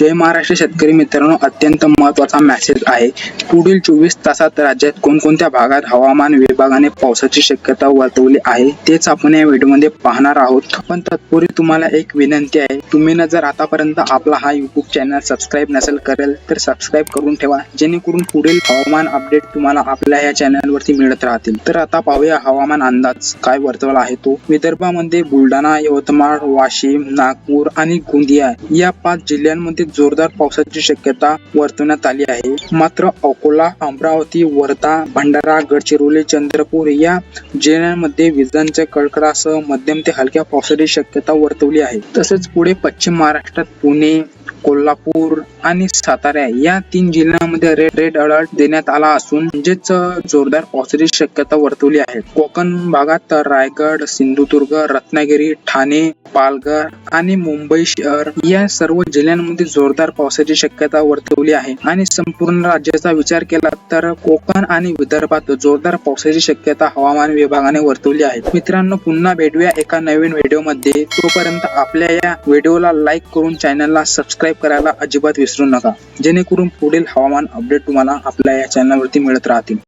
जय महाराष्ट्र शेतकरी मित्रांनो अत्यंत महत्त्वाचा मेसेज आहे. पुढील चोवीस तासात राज्यात कोणकोणत्या भागात हवामान विभागाने पावसाची शक्यता वर्तवली आहे तेच आपण या व्हिडिओमध्ये पाहणार आहोत. पण तत्पूर्वी तुम्हाला एक विनंती आहे तुम्ही ना जर आतापर्यंत आपला हा युट्यूब चॅनल सबस्क्राईब नसेल करेल तर सबस्क्राईब करून ठेवा जेणेकरून पुढील हवामान अपडेट तुम्हाला आपल्या या चॅनलवरती मिळत राहतील. तर आता पाहूया हवामान अंदाज काय वर्तवला आहे तो. विदर्भामध्ये बुलढाणा यवतमाळ वाशिम नागपूर आणि गोंदिया या पाच जिल्ह्यांमध्ये जोरदार पावसाची शक्यता वर्तवण्यात आली आहे. मात्र अकोला अमरावती वर्धा भंडारा गडचिरोली चंद्रपूर या जिल्ह्यांमध्ये विजांच्या कडकडासह मध्यम ते हलक्या पावसाची शक्यता वर्तवली आहे. तसेच पुढे पश्चिम महाराष्ट्रात पुणे कोल्हापूर आणि सातारा या तीन जिल्ह्यांमध्ये रेड रेड अलर्ट देण्यात आला असून म्हणजेच जोरदार पावसाची शक्यता वर्तवली आहे. कोकण भागात तर रायगड सिंधुदुर्ग रत्नागिरी ठाणे पालघर आणि मुंबई शहर या सर्व जिल्ह्यांमध्ये जोरदार पावसाची शक्यता वर्तवली आहे. आणि संपूर्ण राज्याचा विचार केला तर कोकण आणि विदर्भात जोरदार पावसाची शक्यता हवामान विभागाने वर्तवली आहे. मित्रांनो पुन्हा भेटूया एका नवीन व्हिडिओमध्ये. तोपर्यंत आपल्या या व्हिडिओला लाईक करून चॅनलला सबस्क्राईब करायला अजिबात विसरू नका. जेणेकरून पुढील हवामान अपडेट तुम्हाला आपल्या या चॅनलवरती मिळत राहतील.